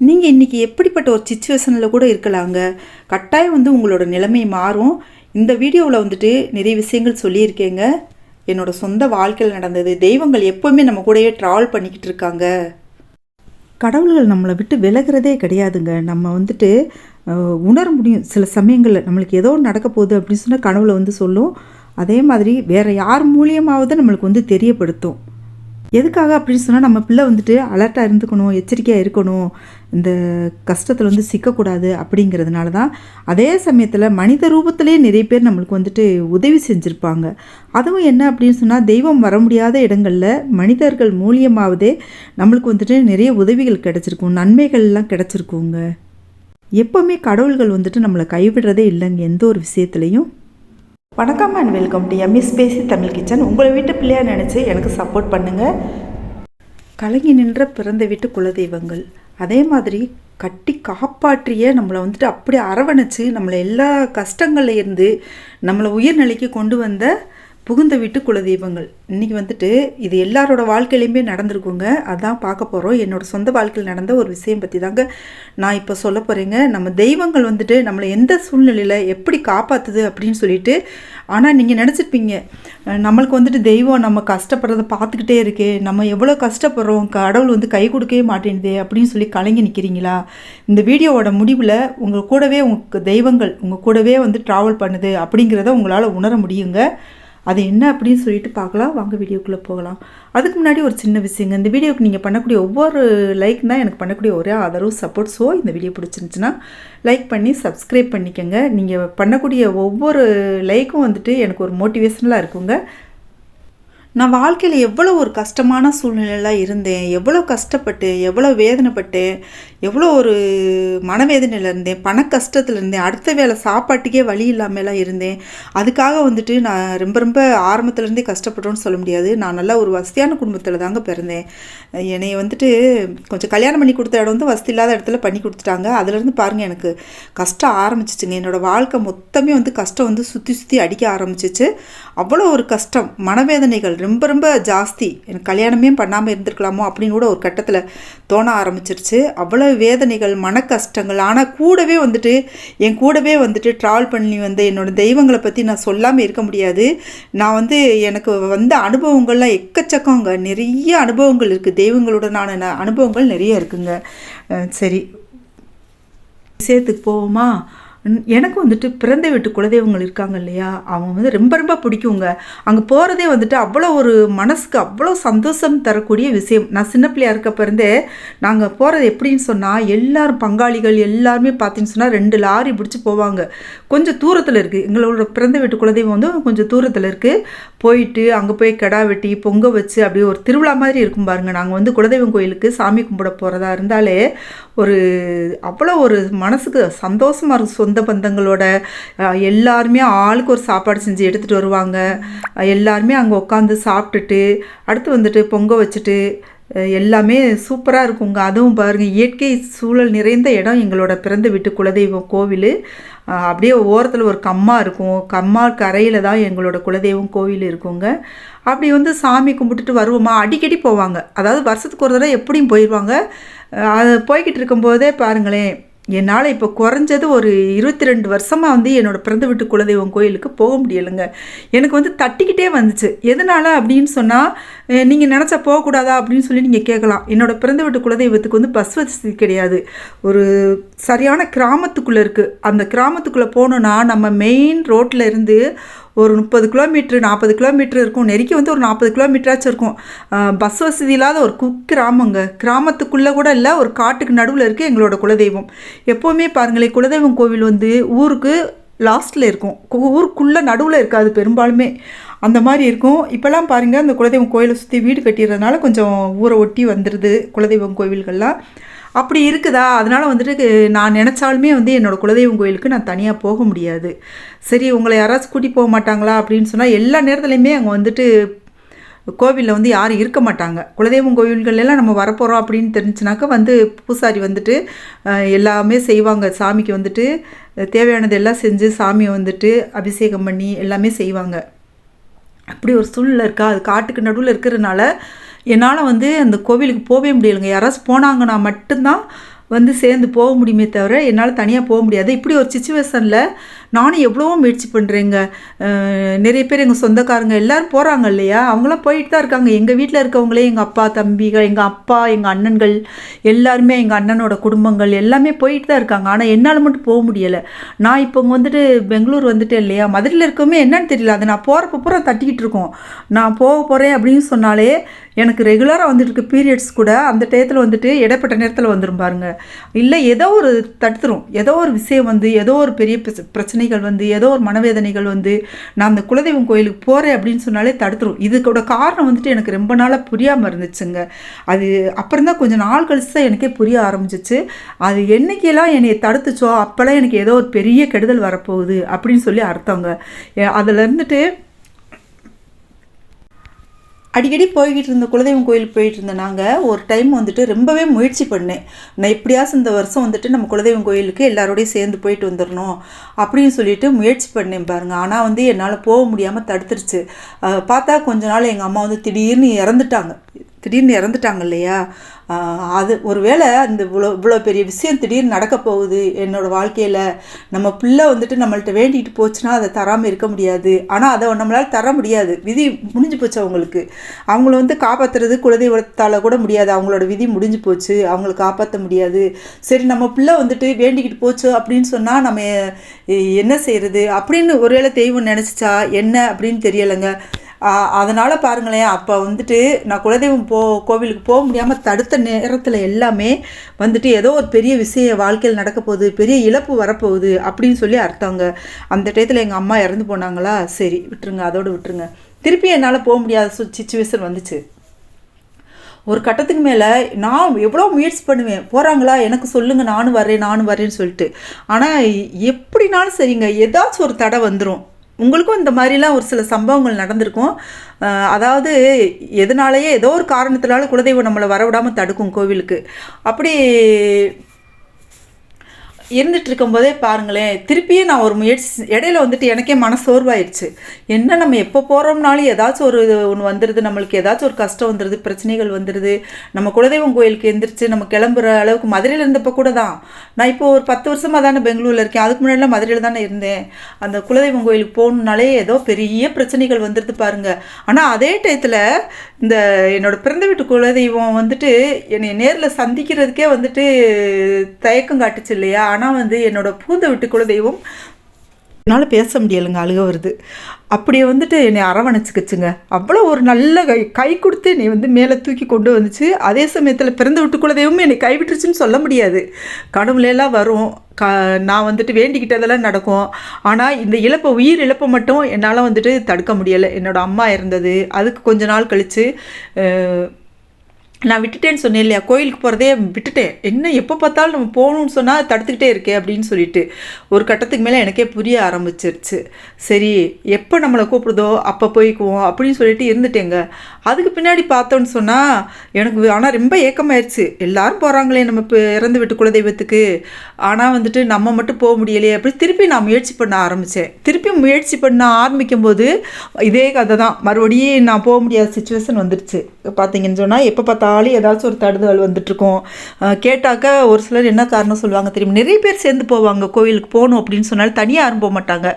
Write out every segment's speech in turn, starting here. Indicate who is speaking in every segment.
Speaker 1: நீங்கள் இன்றைக்கி எப்படிப்பட்ட ஒரு சுச்சுவேஷனில் கூட இருக்கலாங்க. கட்டாயம் வந்து உங்களோட நிலைமை மாறும். இந்த வீடியோவில் வந்துட்டு நிறைய விஷயங்கள் சொல்லியிருக்கேங்க. என்னோடய சொந்த வாழ்க்கையில் நடந்தது தெய்வங்கள் எப்போவுமே நம்ம கூடயே ட்ராவல் பண்ணிக்கிட்டு இருக்காங்க. கடவுள்கள் நம்மளை விட்டு விலகிறதே கிடையாதுங்க. நம்ம வந்துட்டு உணர முடியும். சில சமயங்களில் நம்மளுக்கு ஏதோ நடக்க போகுது அப்படின்னு சொன்னால் கனவுல வந்து சொல்லும். அதே மாதிரி வேறு யார் மூலியமாவது நம்மளுக்கு வந்து தெரியப்படுத்தும். எதுக்காக அப்படின்னு சொன்னால் நம்ம பிள்ளை வந்துட்டு அலர்ட்டாக இருந்துக்கணும் எச்சரிக்கையாக இருக்கணும் இந்த கஷ்டத்தில் வந்து சிக்கக்கூடாது அப்படிங்கிறதுனால தான் அதே சமயத்தில் மனித ரூபத்திலே நிறைய பேர் நம்மளுக்கு வந்துட்டு உதவி செஞ்சுருப்பாங்க. அதுவும் என்ன அப்படின்னு சொன்னால் தெய்வம் வர முடியாத இடங்களில் மனிதர்கள் மூலியமாவதே நம்மளுக்கு வந்துட்டு நிறைய உதவிகள் கிடச்சிருக்கும் நன்மைகள்லாம் கிடச்சிருக்குங்க. எப்போவுமே கடவுள்கள் வந்துட்டு நம்மளை கைவிடுறதே இல்லைங்க எந்த ஒரு விஷயத்துலையும். வணக்கம் அண்ட் வெல்கம் டு எம்எஸ் பேசி தமிழ் கிச்சன் உங்களை வீட்டு பிள்ளையாக நினச்சி எனக்கு சப்போர்ட் பண்ணுங்கள் கலங்கி நின்ற பிறந்த வீட்டு குலதெய்வங்கள். அதே மாதிரி கட்டி காப்பாற்றிய நம்மளை வந்துட்டு அப்படியே அரவணைச்சு நம்மளை எல்லா கஷ்டங்கள்ல இருந்து நம்மளை உயர்நிலைக்கு கொண்டு வந்த புகுந்த வீட்டு குலதெய்வங்கள். இன்றைக்கி வந்துட்டு இது எல்லாரோட வாழ்க்கையிலையுமே நடந்திருக்குங்க. அதான் பார்க்க போகிறோம் என்னோட சொந்த வாழ்க்கையில் நடந்த ஒரு விஷயம் பற்றி தாங்க நான் இப்போ சொல்ல போகிறேங்க நம்ம தெய்வங்கள் வந்துட்டு நம்மளை எந்த சூழ்நிலையில் எப்படி காப்பாற்றுது அப்படின்னு சொல்லிட்டு ஆனால் நீங்கள் நினச்சிருப்பீங்க. நம்மளுக்கு வந்துட்டு தெய்வம் நம்ம கஷ்டப்படுறத பார்த்துக்கிட்டே இருக்கே நம்ம எவ்வளோ கஷ்டப்படுறோம் கடவுள் வந்து கை கொடுக்கவே மாட்டேங்குது அப்படின்னு சொல்லி கலங்கி நிற்கிறீங்களா இந்த வீடியோவோட முடிவில் உங்கள் கூடவே உங்கள் தெய்வங்கள் உங்கள் கூடவே வந்து ட்ராவல் பண்ணுது அப்படிங்கிறத உங்களால் உணர முடியுங்க. அது என்ன அப்படின்னு சொல்லிட்டு பார்க்கலாம். வாங்க வீடியோக்குள்ளே போகலாம். அதுக்கு முன்னாடி ஒரு சின்ன விஷயங்க. இந்த வீடியோக்கு நீங்கள் பண்ணக்கூடிய ஒவ்வொரு லைக் தான் எனக்கு பண்ணக்கூடிய ஒரே ஆதரவு சப்போர்ட் ஸோ இந்த வீடியோ பிடிச்சிருந்துச்சுன்னா லைக் பண்ணி சப்ஸ்கிரைப் பண்ணிக்கோங்க. நீங்கள் பண்ணக்கூடிய ஒவ்வொரு லைக்கும் வந்துட்டு எனக்கு ஒரு மோட்டிவேஷனலாக இருக்குங்க. நான் வாழ்க்கையில் எவ்வளோ ஒரு கஷ்டமான சூழ்நிலையெல்லாம் இருந்தேன். எவ்வளோ கஷ்டப்பட்டு எவ்வளோ வேதனைப்பட்டு எவ்வளோ ஒரு மனவேதனையில் இருந்தேன் பண கஷ்டத்தில் இருந்தேன் அடுத்த வேளை சாப்பாட்டுக்கே வழி இல்லாமலாம் இருந்தேன். அதுக்காக வந்துட்டு நான் ரொம்ப ரொம்ப ஆரம்பத்துலேருந்தே கஷ்டப்பட்டோன்னு சொல்ல முடியாது. நான் நல்லா ஒரு வசதியான குடும்பத்தில் தாங்க பிறந்தேன். என்னை வந்துட்டு கொஞ்சம் கல்யாணம் பண்ணி கொடுத்த இடம் வந்து வசதி இல்லாத இடத்துல பண்ணி கொடுத்துட்டாங்க. அதுலேருந்து பாருங்கள் எனக்கு கஷ்டம் ஆரம்பிச்சிச்சுங்க. என்னோடய வாழ்க்கை மொத்தமே வந்து கஷ்டம் வந்து சுற்றி சுற்றி அடிக்க ஆரம்பிச்சிச்சு. அவ்வளோ ஒரு கஷ்டம் மனவேதனைகள் ரொம்ப ரொம்ப ஜாஸ்தி. எனக்கு கல்யாணமே பண்ணாமல் இருந்திருக்கலாமோ அப்படின்னு கூட ஒரு கட்டத்தில் தோண ஆரம்பிச்சிருச்சு. அவ்வளோ வேதனைகள் மன கஷ்டங்கள் ஆனால் கூடவே வந்துட்டு என் கூடவே வந்துட்டு ட்ராவல் பண்ணி வந்த என்னோட தெய்வங்களை பற்றி நான் சொல்லாமல் இருக்க முடியாது. நான் வந்து எனக்கு வந்த அனுபவங்கள்லாம் எக்கச்சக்கங்க. நிறைய அனுபவங்கள் இருக்குது தெய்வங்களுடனான ந- அனுபவங்கள் நிறைய இருக்குங்க. சரி. விஷயத்துக்கு போவோமா? எனக்கு வந்துட்டு பிறந்த வீட்டு குலதெய்வங்கள் இருக்காங்க இல்லையா? அவங்க வந்து ரொம்ப ரொம்ப பிடிக்குங்க. அங்கே போகிறதே வந்துட்டு அவ்வளோ ஒரு மனசுக்கு அவ்வளோ சந்தோஷம் தரக்கூடிய விஷயம். நான் சின்ன பிள்ளையாக இருக்கப்பருந்தே நாங்கள் போகிறது எப்படின்னு சொன்னால் எல்லாரும் பங்காளிகள் எல்லாருமே பார்த்தீங்கன்னு சொன்னால் ரெண்டு லாரி பிடிச்சி போவாங்க. கொஞ்சம் தூரத்தில் இருக்குது எங்களோட பிறந்த வீட்டு குலதெய்வம் வந்து கொஞ்சம் தூரத்தில் இருக்குது போயிட்டு அங்கே போய் கிடா வெட்டி பொங்க வச்சு அப்படியே ஒரு திருவிழா மாதிரி இருக்கும் பாருங்கள் நாங்கள் வந்து குலதெய்வம் கோயிலுக்கு சாமி கும்பிட போகிறதா இருந்தாலே ஒரு அவ்வளோ ஒரு மனசுக்கு சந்தோஷமாக இருக்கும். சொந்த சொந்த பந்தங்களோட எல்லாருமே ஆளுக்கு ஒரு சாப்பாடு செஞ்சு எடுத்துகிட்டு வருவாங்க. எல்லாருமே அங்கே உட்காந்து சாப்பிட்டுட்டு அடுத்து வந்துட்டு பொங்க வச்சுட்டு எல்லாமே சூப்பராக இருக்குங்க. அதுவும் பாருங்கள் இயற்கை சூழல் நிறைந்த இடம் எங்களோட பிறந்த வீட்டு குலதெய்வம் கோவில். அப்படியே ஓரத்தில் ஒரு கம்மா இருக்கும். கம்மா கரையில் தான் எங்களோட குலதெய்வம் கோவில் இருக்குங்க. அப்படி வந்து சாமி கும்பிட்டுட்டு வருவோமா? அடிக்கடி போவாங்க. அதாவது வருஷத்துக்கு ஒரு தடவை எப்படியும் போயிடுவாங்க அது போய்கிட்டு இருக்கும்போதே பாருங்களேன் என்னால் இப்போ குறைஞ்சது ஒரு இருபத்தி ரெண்டு வருஷமாக வந்து என்னோட பிறந்த வீட்டு குலதெய்வம் கோயிலுக்கு போக முடியலைங்க. எனக்கு வந்து தட்டிக்கிட்டே வந்துச்சு. எதனால் அப்படின்னு சொன்னால் நீங்கள் நினச்சா போகக்கூடாதா அப்படின்னு சொல்லி நீங்கள் கேட்கலாம். என்னோட பிறந்த வீட்டு குலதெய்வத்துக்கு வந்து பஸ் வசதி கிடையாது. ஒரு சரியான கிராமத்துக்குள்ளே இருக்குது அந்த கிராமத்துக்குள்ளே போகணுன்னா நம்ம மெயின் ரோட்டில் இருந்து ஒரு முப்பது கிலோமீட்ரு நாற்பது கிலோமீட்டர் இருக்கும். நெருக்கி வந்து ஒரு நாற்பது கிலோமீட்டராச்சும் இருக்கும். பஸ் வசதி இல்லாத ஒரு குக் கிராமங்க. கிராமத்துக்குள்ளே கூட இல்லை ஒரு காட்டுக்கு நடுவில் இருக்குது எங்களோட குலதெய்வம். எப்போவுமே பாருங்களேன் குலதெய்வம் கோவில் வந்து ஊருக்கு லாஸ்ட்டில் இருக்கும். கு- ஊருக்குள்ளே நடுவில் இருக்காது பெரும்பாலுமே. அந்த மாதிரி இருக்கும். இப்போல்லாம் பாருங்கள் அந்த குலதெய்வம் கோயிலை சுற்றி வீடு கட்டிடுறதுனால கொஞ்சம் ஊரை ஒட்டி வந்துடுது குலதெய்வம் கோவில்கள்லாம். அப்படி இருக்குதா? அதனால் வந்துட்டு நான் நினச்சாலுமே வந்து என்னோடய குலதெய்வம் கோயிலுக்கு நான் தனியாக போக முடியாது. சரி உங்களை யாராச்சும் கூட்டி போக மாட்டாங்களா? அப்படின்னு சொன்னால் எல்லா நேரத்துலையுமே அங்கே வந்துட்டு கோவிலில் வந்து யாரும் இருக்க மாட்டாங்க. குலதெய்வம் கோவில்கள் எல்லாம் நம்ம வரப்போகிறோம் அப்படின்னு தெரிஞ்சுனாக்கா வந்து பூசாரி வந்துட்டு எல்லாமே செய்வாங்க. சாமிக்கு வந்துட்டு தேவையானது எல்லாம் செஞ்சு சாமியை வந்துட்டு அபிஷேகம் பண்ணி எல்லாமே செய்வாங்க. அப்படி ஒரு சூழ்நிலை இருக்கா? அது காட்டுக்கு நடுவில் இருக்கிறதுனால என்னால் வந்து அந்த கோவிலுக்கு போகவே முடியலைங்க. யாராச்சும் போனாங்கன்னா மட்டும்தான் வந்து சேர்ந்து போக முடியுமே தவிர என்னால் தனியாக போக முடியாது. இப்படி ஒரு சுச்சுவேஷனில் நானும் எவ்வளவோ முயற்சி பண்ணுறேங்க நிறைய பேர் எங்கள் சொந்தக்காரங்க எல்லோரும் போகிறாங்க இல்லையா? அவங்களாம் போயிட்டு தான் இருக்காங்க. எங்கள் வீட்டில் இருக்கவங்களே எங்கள் அப்பா தம்பிகள் எங்கள் அப்பா எங்கள் அண்ணன்கள் எல்லாருமே எங்கள் அண்ணனோட குடும்பங்கள் எல்லாமே போயிட்டு தான் இருக்காங்க. ஆனால் என்னால் மட்டும் போக முடியலை. நான் இப்போ இங்கே வந்துட்டு பெங்களூர் வந்துட்டேன் இல்லையா? மதுரையில் இருக்கவுமே என்னன்னு தெரியல. அது நான் போகிறப்ப பூரா தட்டிக்கிட்டு இருக்கோம். நான் போக போகிறேன் அப்படின்னு சொன்னாலே எனக்கு ரெகுலராக வந்துட்டு இருக்க பீரியட்ஸ் கூட. அந்த டயத்தில் வந்துட்டு இடைப்பட்ட நேரத்தில் வந்துடும் பாருங்க. இல்லை ஏதோ ஒரு தடுத்துரும். ஏதோ ஒரு விஷயம் வந்து ஏதோ ஒரு பெரிய பிரச்சனைகள் வந்து ஏதோ ஒரு மனவேதனைகள் வந்து நான் அந்த குலதெய்வம் கோயிலுக்கு போகிறேன் அப்படின்னு சொன்னாலே தடுத்துரும். இதுக்கோட காரணம் வந்துட்டு எனக்கு ரொம்ப நாளாக புரியாமல் இருந்துச்சுங்க. அது அப்புறம் தான் கொஞ்சம் நாள் கழிச்சு தான் எனக்கே புரிய ஆரம்பிச்சிச்சு. அது என்னைக்கெல்லாம் என்னை தடுத்துச்சோ அப்போல்லாம் எனக்கு ஏதோ ஒரு பெரிய கெடுதல் வரப்போகுது அப்படின்னு சொல்லி அர்த்தங்க. அதில் இருந்துட்டு அடிக்கடி போய்கிட்டு இருந்த குலதெய்வம் கோயிலுக்கு போயிட்டு இருந்த நாங்கள் ஒரு டைம் வந்துட்டு ரொம்பவே முயற்சி பண்ணேன். நான் எப்படியாச்சும் இந்த வருஷம் வந்துட்டு நம்ம குலதெய்வம் கோயிலுக்கு எல்லாரோடையும் சேர்ந்து போயிட்டு வந்துடணும் அப்படின்னு சொல்லிட்டு முயற்சி பண்ணேன் பாருங்க. ஆனால் வந்து என்னால் போக முடியாமல் தடுத்துருச்சு. பார்த்தா கொஞ்ச நாள் எங்கள் அம்மா வந்து திடீர்னு இறந்துட்டாங்க. திடீர்னு இறந்துட்டாங்க இல்லையா? அது ஒருவேளை அந்த இவ்வளோ இவ்வளோ பெரிய விஷயம் திடீர்னு நடக்க போகுது என்னோடய வாழ்க்கையில். நம்ம பிள்ளை வந்துட்டு நம்மள்ட்ட வேண்டிகிட்டு போச்சுன்னா அதை தராமல் இருக்க முடியாது. ஆனால் அதை நம்மளால் தர முடியாது. விதி முடிஞ்சு போச்சு அவங்களுக்கு. அவங்கள வந்து காப்பாற்றுறது குலதெய்வத்தால் கூட முடியாது. அவங்களோட விதி முடிஞ்சு போச்சு. அவங்கள காப்பாற்ற முடியாது. சரி நம்ம பிள்ளை வந்துட்டு வேண்டிக்கிட்டு போச்சு அப்படின்னு சொன்னால் நம்ம என்ன செய்கிறது அப்படின்னு ஒருவேளை தெய்வம் நினச்சிச்சா? என்ன அப்படின்னு தெரியலைங்க. அதனால் பாருங்களேன் அப்போ வந்துட்டு நான் குலதெய்வம் போ கோவிலுக்கு போக முடியாமல் தடுத்த நேரத்தில் எல்லாமே வந்துட்டு ஏதோ ஒரு பெரிய விஷயம் வாழ்க்கையில் நடக்க போகுது பெரிய இழப்பு வரப்போகுது அப்படின்னு சொல்லி அர்த்தங்க. அந்த டயத்தில் எங்கள் அம்மா இறந்து போனாங்களா? சரி விட்டுருங்க அதோடு விட்டுருங்க. திருப்பி என்னால் போக முடியாத சுச்சுவேஷன் வந்துச்சு. ஒரு கட்டத்துக்கு மேலே நான் எவ்வளோ முயற்சி பண்ணுவேன். போகிறாங்களா எனக்கு சொல்லுங்கள் நானும் வரேன் நானும் வரேன்னு சொல்லிட்டு. ஆனால் எப்படினாலும் சரிங்க ஏதாச்சும் ஒரு தடை வந்துடும் உங்களுக்கும் இந்த மாதிரிலாம் ஒரு சில சம்பவங்கள் நடந்திருக்கும். அதாவது எதனாலேயே ஏதோ ஒரு காரணத்தினால குலதெய்வம் நம்மளை வரவிடாமல் தடுக்கும் கோவிலுக்கு. அப்படி இருந்துட்டு இருக்கும்போதே பாருங்களேன் திருப்பியும் நான் ஒரு முயற்சி இடையில வந்துட்டு எனக்கே மன சோர்வாயிடுச்சு என்ன நம்ம எப்போ போகிறோம்னாலும் ஏதாச்சும் ஒரு ஒன்று வந்துடுது நம்மளுக்கு ஏதாச்சும் ஒரு கஷ்டம் வந்துடுது பிரச்சனைகள் வந்துடுது நம்ம குலதெய்வம் கோயிலுக்கு எந்திரிச்சு நம்ம கிளம்புற அளவுக்கு மதுரையில் இருந்தப்போ கூட தான். நான் இப்போ ஒரு பத்து வருஷமாக தானே பெங்களூரில் இருக்கேன் அதுக்கு முன்னாடிலாம் மதுரையில் தானே இருந்தேன். அந்த குலதெய்வம் கோயிலுக்கு போகணுன்னாலே ஏதோ பெரிய பிரச்சனைகள் வந்துடுது பாருங்க. ஆனால் அதே டயத்தில் இந்த என்னோடய பிறந்த வீட்டு குலதெய்வம் வந்துட்டு என்னை நேரில் சந்திக்கிறதுக்கே வந்துட்டு தயக்கம் காட்டுச்சு இல்லையா? ஆனால் வந்து என்னோடய பூந்த விட்டு குலதெய்வம் என்னால் பேச முடியலைங்க அழுக வருது. அப்படியே வந்துட்டு என்னை அரவணைச்சிக்கிச்சுங்க. அவ்வளோ ஒரு நல்ல கை கை கொடுத்து என்னை வந்து மேலே தூக்கி கொண்டு வந்துச்சு. அதே சமயத்தில் பிறந்த விட்டு குலதெய்வமும் என்னை கைவிட்டுருச்சுன்னு சொல்ல முடியாது. கடவுளெல்லாம் வரும். க நான் வந்துட்டு வேண்டிக்கிட்டதெல்லாம் நடக்கும். ஆனால் இந்த இழப்பை உயிர் இழப்பை மட்டும் என்னால் வந்துட்டு தடுக்க முடியலை. என்னோட அம்மா இருந்தது அதுக்கு கொஞ்ச நாள் கழித்து நான் விட்டுட்டேன்னு சொன்னேன் இல்லையா? கோயிலுக்கு போகிறதே விட்டுட்டேன். என்ன எப்போ பார்த்தாலும் நம்ம போகணும்னு சொன்னால் தடுத்துக்கிட்டே இருக்கே அப்படின்னு சொல்லிட்டு ஒரு கட்டத்துக்கு மேலே எனக்கே புரிய ஆரம்பிச்சிருச்சு. சரி எப்போ நம்மளை கூப்பிடுதோ அப்போ போய்க்குவோம் அப்படின்னு சொல்லிட்டு இருந்துட்டேங்க. அதுக்கு பின்னாடி பார்த்தோன்னு சொன்னால் எனக்கு ஆனால் ரொம்ப ஏக்கமாயிருச்சு. எல்லாரும் போகிறாங்களே நம்ம இப்போ இறந்து விட்டு குலதெய்வத்துக்கு. ஆனால் வந்துட்டு நம்ம மட்டும் போக முடியலையே. அப்படி திருப்பி நான் முயற்சி பண்ண ஆரம்பித்தேன் திருப்பி முயற்சி பண்ண ஆரம்பிக்கும் போது இதே கதை தான் மறுபடியும் நான் போக முடியாத சுச்சுவேஷன் வந்துடுச்சு பார்த்தீங்கன்னு சொன்னால் எப்போ பார்த்தாலும் ஏதாச்சும் ஒரு தடுதல் வந்துட்டுருக்கோம். கேட்டாக்க ஒரு சிலர் என்ன காரணம் சொல்லுவாங்க தெரியும்? நிறைய பேர் சேர்ந்து போவாங்க. கோவிலுக்கு போகணும் அப்படின்னு சொன்னாலும் தனியாக யாரும் போக மாட்டாங்க.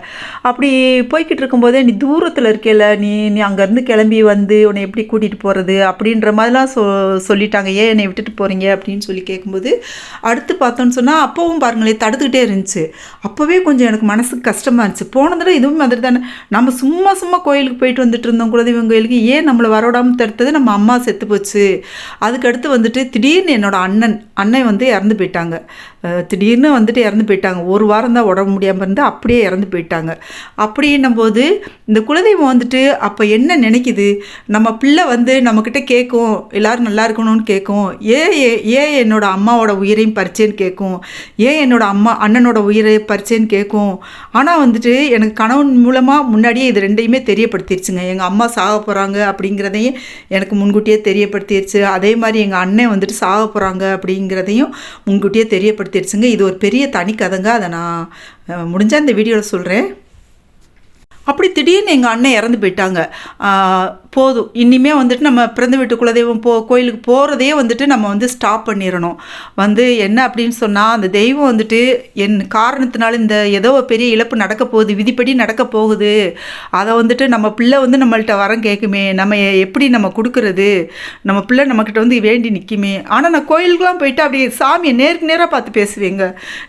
Speaker 1: அப்படி போய்கிட்டு இருக்கும்போதே நீ தூரத்தில் இருக்கேல நீ நீ அங்கேருந்து கிளம்பி வந்து உன்னை எப்படி கூட்டிகிட்டு போகிறது அப்படின்ற மாதிரிலாம் சொ சொல்லிட்டாங்க. ஏன் என்னை விட்டுட்டு போகிறீங்க அப்படின்னு சொல்லி கேட்கும்போது அடுத்து பார்த்தோன்னு சொன்னால் அப்போவும் பாருங்களேன் தடுத்துக்கிட்டே இருந்துச்சு. அப்போவே கொஞ்சம் எனக்கு மனசுக்கு கஷ்டமாக இருந்துச்சு. போன தடவை இதுவும் மாதிரி தானே. நம்ம சும்மா சும்மா கோயிலுக்கு போயிட்டு வந்துட்டு இருந்தோம். குலதெய்வம் கோயிலுக்கு ஏன் நம்மளை வரவிடாமல் தடுத்தது? நம்ம அம்மா செத்து போச்சு. அதுக்கடுத்து வந்துட்டு திடீர்னு என்னோட அண்ணன் அண்ணன் வந்து இறந்து போயிட்டாங்க. திடீர்னு வந்துட்டு இறந்து போயிட்டாங்க. ஒரு வாரம் தான் உடம்பு முடியாமல் இருந்து அப்படியே இறந்து போயிட்டாங்க. அப்படின்னும் போது இந்த குலதெய்வம் வந்துட்டு அப்போ என்ன நினைக்குது? நம்ம பிள்ளை வந்து நம்மக்கிட்ட கேட்கும் எல்லோரும் நல்லா இருக்கணும்னு கேட்கும் ஏன் ஏன் என்னோடய அம்மாவோட உயிரையும் பறிச்சேன்னு கேட்கும் ஏன் என்னோட அம்மா அண்ணனோட உயிரை பறிச்சேன்னு கேட்கும் ஆனால் வந்துட்டு எனக்கு கணவன் மூலமாக முன்னாடியே இது ரெண்டையுமே தெரியப்படுத்திடுச்சுங்க எங்கள் அம்மா சாக போகிறாங்க அப்படிங்கிறதையும் எனக்கு முன்கூட்டியே தெரியப்படுத்திடுச்சு அதே மாதிரி எங்கள் அண்ணன் வந்துட்டு சாக போகிறாங்க அப்படிங்கிறதையும் முன்கூட்டியே தெரியப்படுத்திடுச்சுங்க இது ஒரு பெரிய தனி கதைங்க. அதை நான் முடிஞ்சால் இந்த வீடியோவில் சொல்கிறேன் அப்படி திடீர்னு எங்கள் அண்ணன் இறந்து போயிட்டாங்க. போதும். இனிமே வந்துட்டு நம்ம பிறந்த வீட்டு குலதெய்வம் போ கோயிலுக்கு போகிறதே வந்துட்டு நம்ம வந்து ஸ்டாப் பண்ணிடணும் வந்து என்ன அப்படின்னு சொன்னால் அந்த தெய்வம் வந்துட்டு என் காரணத்தினால இந்த ஏதோ பெரிய இழப்பு நடக்க போகுது விதிப்படி நடக்க போகுது. அதை வந்துட்டு நம்ம பிள்ளை வந்து நம்மள்கிட்ட வரம் கேட்குமே நம்ம எப்படி நம்ம கொடுக்கறது? நம்ம பிள்ளை நம்மக்கிட்ட வந்து வேண்டி நிற்குமே ஆனால் நான் கோயிலுக்குலாம் போயிட்டு அப்படியே சாமியை நேருக்கு நேராக பார்த்து பேசுவேங்க.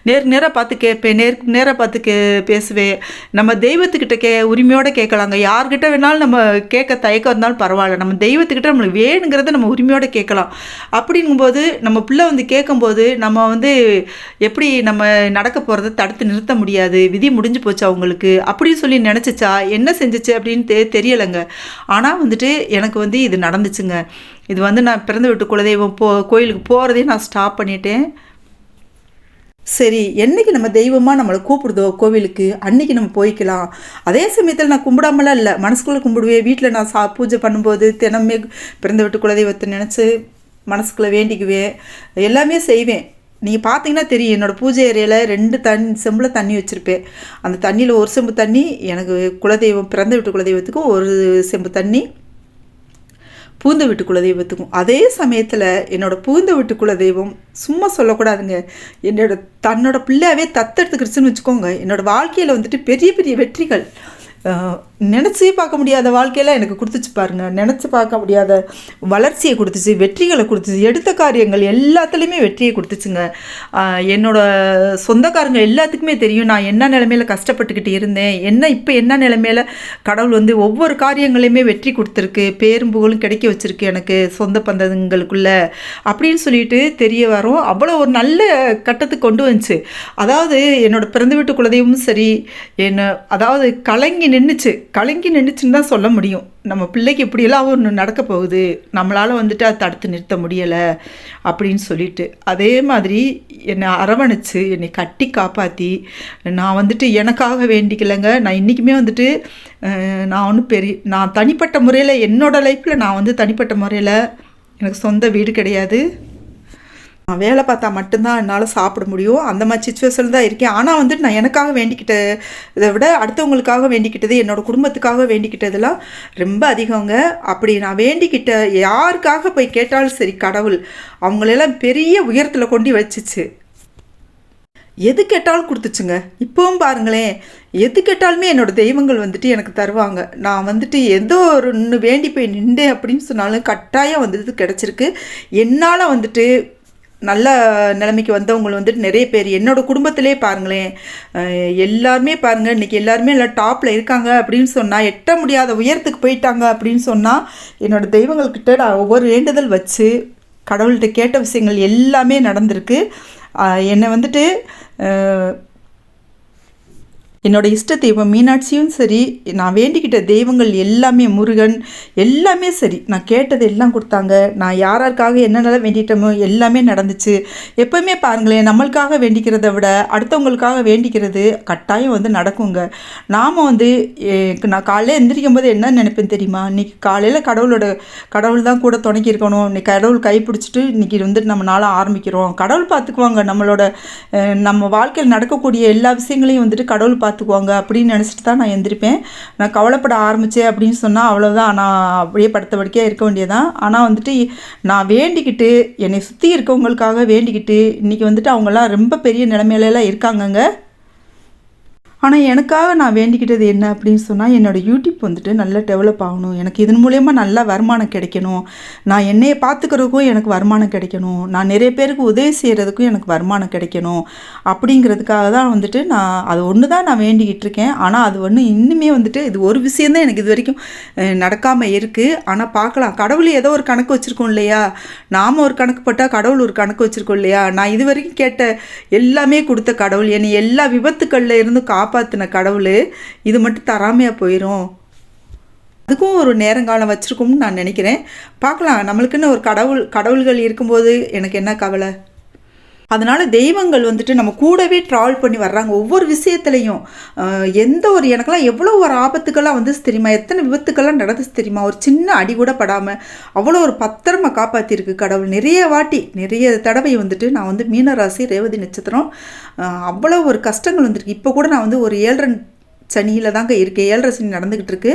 Speaker 1: நேருக்கு நேராக பார்த்து கேட்பேன் நேருக்கு நேராக பார்த்து கே பேசுவேன். நம்ம தெய்வத்துக்கிட்ட கே உரிமையோடு கேட்கலாங்க. யார்கிட்ட வேணாலும் நம்ம கேட்க தயக்கம் இருந்தாலும் பரவாயில்ல. நம்ம தெய்வத்துக்கிட்ட நம்மளுக்கு வேணுங்கிறத நம்ம உரிமையோடு கேட்கலாம். அப்படிங்கும்போது நம்ம பிள்ளை வந்து கேட்கும்போது நம்ம வந்து எப்படி நம்ம நடக்க போகிறத தடுத்து நிறுத்த முடியாது. விதி முடிஞ்சு போச்சு அவங்களுக்கு. அப்படின்னு சொல்லி நினச்சிச்சா? என்ன செஞ்சிச்சு அப்படின்னு தெ தெரியலைங்க. ஆனால் வந்துட்டு எனக்கு வந்து இது நடந்துச்சுங்க. இது வந்து நான் பிறந்த வீட்டு குலதெய்வம் போ கோயிலுக்கு போகிறதே நான் ஸ்டாப் பண்ணிட்டேன். சரி என்னைக்கு நம்ம தெய்வமாக நம்மளை கூப்பிடுதோ கோவிலுக்கு அன்னைக்கு நம்ம போய்க்கலாம். அதே சமயத்தில் நான் கும்பிடாமலாம் இல்லை. மனசுக்குள்ளே கும்பிடுவேன் வீட்டில் நான் சா பூஜை பண்ணும்போது தினமே பிறந்த வீட்டு குலதெய்வத்தை நினச்சி மனசுக்குள்ளே வேண்டிக்குவேன் எல்லாமே செய்வேன். நீங்கள் பார்த்தீங்கன்னா தெரியும். என்னோடய பூஜை ஏரியாவில் ரெண்டு தண் செம்பில் தண்ணி வச்சுருப்பேன் அந்த தண்ணியில் ஒரு செம்பு தண்ணி எனக்கு குலதெய்வம் பிறந்த வீட்டு குலதெய்வத்துக்கு ஒரு செம்பு தண்ணி பூந்த வீட்டு குலதெய்வத்துக்கும். அதே சமயத்தில் என்னோடய பூந்த வீட்டு குலதெய்வம் சும்மா சொல்லக்கூடாதுங்க. என்னோட தன்னோட பிள்ளையாவே தத்தெடுத்துக்கிடுச்சுன்னு வச்சுக்கோங்க. என்னோடய வாழ்க்கையில் வந்துட்டு பெரிய பெரிய வெற்றிகள். நினச்சி பார்க்க முடியாத வாழ்க்கையெல்லாம் எனக்கு கொடுத்துச்சு பாருங்க. நினச்சி பார்க்க முடியாத வளர்ச்சியை கொடுத்துச்சு வெற்றிகளை கொடுத்துச்சு எடுத்த காரியங்கள் எல்லாத்துலேயுமே வெற்றியை கொடுத்துச்சுங்க. என்னோடய என்னோட சொந்தக்காரங்க எல்லாத்துக்குமே தெரியும் நான் என்ன நிலைமையில கஷ்டப்பட்டுக்கிட்டு இருந்தேன் என்ன இப்போ என்ன நிலைமையில கடவுள் வந்து ஒவ்வொரு காரியங்களையுமே வெற்றி கொடுத்துருக்கு பேரும் புகழும் கிடைக்க வச்சுருக்கு எனக்கு சொந்த பந்தங்களுக்குள்ள அப்படின்னு சொல்லிட்டு தெரிய வரும். அவ்வளோ ஒரு நல்ல கட்டத்துக்கு கொண்டு வந்துச்சு. அதாவது என்னோடய பிறந்த வீட்டு குலதெய்வமும் சரி என்ன அதாவது கலங்கி நின்றுச்சு கலங்கி நின்றுச்சுன்னு தான் சொல்ல முடியும். நம்ம பிள்ளைக்கு இப்படியெல்லாம் ஒன்று நடக்க போகுது. நம்மளால் வந்துட்டு அதை தடுத்து நிறுத்த முடியலை அப்படின்னு சொல்லிட்டு. அதே மாதிரி என்னை அரவணைச்சு என்னை கட்டி காப்பாற்றி நான் வந்துட்டு எனக்காக வேண்டிக்கலைங்க. நான் இன்றைக்குமே வந்துட்டு நான் ஒன்றும் பெரிய நான் தனிப்பட்ட முறையில் என்னோடய லைஃப்பில் நான் வந்து தனிப்பட்ட முறையில் எனக்கு சொந்த வீடு கிடையாது. வேலை பார்த்தா மட்டும்தான் என்னால் சாப்பிட முடியும். அந்த மாதிரி சுச்சுவேஷன் தான் இருக்கேன். ஆனால் வந்துட்டு நான் எனக்காக வேண்டிக்கிட்ட இதை விட அடுத்தவங்களுக்காக வேண்டிக்கிட்டது என்னோடய குடும்பத்துக்காக வேண்டிக்கிட்டதெல்லாம் ரொம்ப அதிகங்க. அப்படி நான் வேண்டிக்கிட்ட யாருக்காக போய் கேட்டாலும் சரி கடவுள் அவங்களெல்லாம் பெரிய உயரத்தில் கொண்டு வச்சிச்சு. எது கேட்டாலும் கொடுத்துச்சுங்க. இப்போவும் பாருங்களேன் எது கேட்டாலுமே என்னோடய தெய்வங்கள் வந்துட்டு எனக்கு தருவாங்க. நான் வந்துட்டு ஏதோ ஒரு ஒன்று வேண்டி போய் நின்றேன் அப்படின்னு சொன்னாலும் கட்டாயம் வந்துட்டு கிடச்சிருக்கு. என்னால் வந்துட்டு நல்ல நிலைமைக்கு வந்தவங்க வந்துட்டு நிறைய பேர். என்னோடய குடும்பத்திலே பாருங்களேன் எல்லாருமே பாருங்கள் இன்றைக்கி எல்லாருமே எல்லாம் டாப்பில் இருக்காங்க அப்படின்னு சொன்னால் எட்ட முடியாத உயரத்துக்கு போயிட்டாங்க அப்படின்னு சொன்னால் என்னோட தெய்வங்கள்கிட்ட நான் ஒவ்வொரு வேண்டுதல் வச்சு கடவுள்கிட்ட கேட்ட விஷயங்கள் எல்லாமே நடந்திருக்கு. என்னை வந்துட்டு என்னோட இஷ்ட தெய்வம் மீனாட்சியும் சரி நான் வேண்டிக்கிட்ட தெய்வங்கள் எல்லாமே முருகன் எல்லாமே சரி. நான் கேட்டது எல்லாம் கொடுத்தாங்க. நான் யாராருக்காக என்னென்னலாம் வேண்டிட்டோமோ எல்லாமே நடந்துச்சு. எப்போவுமே பாருங்களேன் நம்மளுக்காக வேண்டிக்கிறத விட அடுத்தவங்களுக்காக வேண்டிக்கிறது கட்டாயம் வந்து நடக்குங்க. நாம் வந்து நான் காலையில் எந்திரிக்கும் போது என்ன நினைப்பேன் தெரியுமா? இன்றைக்கி காலையில் கடவுளோட கடவுள் தான் கூட துணைக்கி இன்றைக்கி இன்னைக்கு கடவுள் கை பிடிச்சிட்டு இன்றைக்கி வந்துட்டு நம்ம நாளாக ஆரம்பிக்கிறோம். கடவுள் பார்த்துக்குவாங்க நம்மளோட நம்ம வாழ்க்கையில் நடக்கக்கூடிய எல்லா விஷயங்களையும் வந்துட்டு கடவுள் பார்த்து பார்த்துக்குவாங்க அப்படின்னு நினச்சிட்டு தான் நான் எந்திரிப்பேன். நான் கவலைப்பட ஆரம்பித்தேன் அப்படின்னு சொன்னால் அவ்வளோதான் நான் அப்படியே படுத்த படுக்கையாக இருக்க வேண்டியதான் ஆனால் வந்துட்டு நான் வேண்டிக்கிட்டு என்னை சுற்றி இருக்கவங்களுக்காக வேண்டிக்கிட்டு இன்றைக்கி வந்துட்டு அவங்கெல்லாம் ரொம்ப பெரிய நிலைமையிலலாம் இருக்காங்கங்க. ஆனால் எனக்காக நான் வேண்டிக்கிட்டது என்ன அப்படின்னு சொன்னால் என்னோடய யூடியூப் வந்துட்டு நல்லா டெவலப் ஆகணும். எனக்கு இதன் மூலயமா நல்ல வருமானம் கிடைக்கணும். நான் என்னையை பார்த்துக்கிறதுக்கும் எனக்கு வருமானம் கிடைக்கணும். நான் நிறைய பேருக்கு உதவி செய்கிறதுக்கும் எனக்கு வருமானம் கிடைக்கணும். அப்படிங்கிறதுக்காக தான் வந்துட்டு நான் அது ஒன்று தான் நான் வேண்டிக்கிட்டு இருக்கேன். ஆனால் அது ஒன்று இன்னுமே வந்துட்டு இது ஒரு விஷயந்தான் எனக்கு இது வரைக்கும் நடக்காமல் இருக்குது ஆனால் பார்க்கலாம். கடவுள் ஏதோ ஒரு கணக்கு வச்சுருக்கோம் இல்லையா? நாம் ஒரு கணக்கு போட்டால் கடவுள் ஒரு கணக்கு வச்சுருக்கோம் இல்லையா? நான் இது வரைக்கும் கேட்ட எல்லாமே கொடுத்த கடவுள். என்னை எல்லா விபத்துக்களில் இருந்து காப்பாற்றின கடவுள் இது மட்டும் தராமையாக போயிடும் அதுக்கும் ஒரு நேரங்காலம் வச்சுருக்கோம்னு நான் நினைக்கிறேன். பார்க்கலாம் நம்மளுக்குன்னு ஒரு கடவுள் கடவுள்கள் இருக்கும்போது எனக்கு என்ன கவலை? அதனால் தெய்வங்கள் வந்துட்டு நம்ம கூடவே ட்ராவல் பண்ணி வர்றாங்க. ஒவ்வொரு விஷயத்துலையும் எந்த ஒரு எனக்கெல்லாம் எவ்வளோ ஒரு ஆபத்துக்கெல்லாம் வந்து தெரியுமா? எத்தனை விபத்துக்கெல்லாம் நடந்துச்சு தெரியுமா? ஒரு சின்ன அடி கூட படாமல் அவ்வளோ ஒரு பத்திரமா காப்பாற்றிருக்கு கடவுள். நிறைய வாட்டி நிறைய தடவை வந்துட்டு நான் வந்து மீனராசி ரேவதி நட்சத்திரம் அவ்வளோ ஒரு கஷ்டங்கள் வந்திருக்கு. இப்போ கூட நான் வந்து ஒரு ஏழரை சனியில் தாங்க இருக்கேன். ஏழரை சனி நடந்துக்கிட்டு இருக்கு.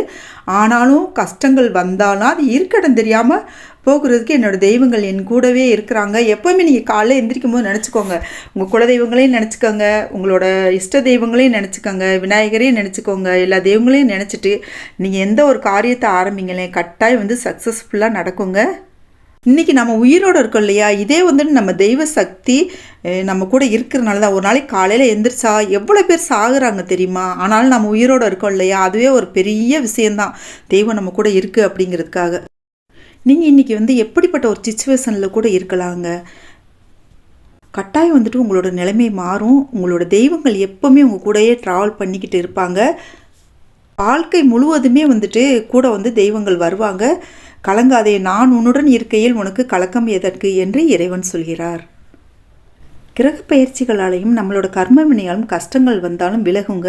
Speaker 1: ஆனாலும் கஷ்டங்கள் வந்தாலும் அது இருக்கடம் தெரியாமல் போகிறதுக்கு என்னோடய தெய்வங்கள் என் கூடவே இருக்கிறாங்க. எப்போவுமே நீங்கள் காலைல எந்திரிக்கும் போது நினச்சிக்கோங்க. உங்கள் குல தெய்வங்களையும் நினச்சிக்கோங்க. உங்களோட இஷ்ட தெய்வங்களையும் நினச்சிக்கோங்க. விநாயகரையும் நினச்சிக்கோங்க. எல்லா தெய்வங்களையும் நினச்சிட்டு நீங்கள் எந்த ஒரு காரியத்தை ஆரம்பிங்களேன் கட்டாயம் வந்து சக்ஸஸ்ஃபுல்லாக நடக்குங்க. இன்றைக்கி நம்ம உயிரோடு இருக்கோம் இல்லையா? இதே வந்துட்டு நம்ம தெய்வ சக்தி நம்ம கூட இருக்கிறனால தான். ஒரு நாளைக்கு காலையில் எந்திரிச்சா எவ்வளோ பேர் சாகுறாங்க தெரியுமா? ஆனாலும் நம்ம உயிரோடு இருக்கோம் இல்லையா? அதுவே ஒரு பெரிய விஷயந்தான் தெய்வம் நம்ம கூட இருக்குது அப்படிங்கிறதுக்காக. நீங்கள் இன்றைக்கி வந்து எப்படிப்பட்ட ஒரு சுச்சுவேஷனில் கூட இருக்கலாங்க. கட்டாயம் வந்துட்டு உங்களோட நிலைமை மாறும். உங்களோட தெய்வங்கள் எப்போவுமே உங்கள் கூடயே ட்ராவல் பண்ணிக்கிட்டு இருப்பாங்க. வாழ்க்கை முழுவதுமே வந்துட்டு கூட வந்து தெய்வங்கள் வருவாங்க. கலங்காதே நான் உன்னுடன் இருக்கையில் உனக்கு கலக்கம் எதற்கு என்று இறைவன் சொல்கிறார். கிரக பயிற்சிகளாலையும் நம்மளோட கர்ம வினையாலும் கஷ்டங்கள் வந்தாலும் விலகுங்க.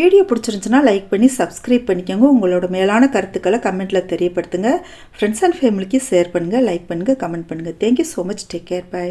Speaker 1: வீடியோ பிடிச்சிருந்துச்சுன்னா லைக் பண்ணி சப்ஸ்கிரைப் பண்ணிக்கோங்க. உங்களோட மேலான கருத்துக்களை கமெண்ட்டில் தெரியப்படுத்துங்க. ஃப்ரெண்ட்ஸ் அண்ட் ஃபேமிலிக்கு ஷேர் பண்ணுங்கள் லைக் பண்ணுங்கள் கமெண்ட் பண்ணுங்கள் thank you so much take care bye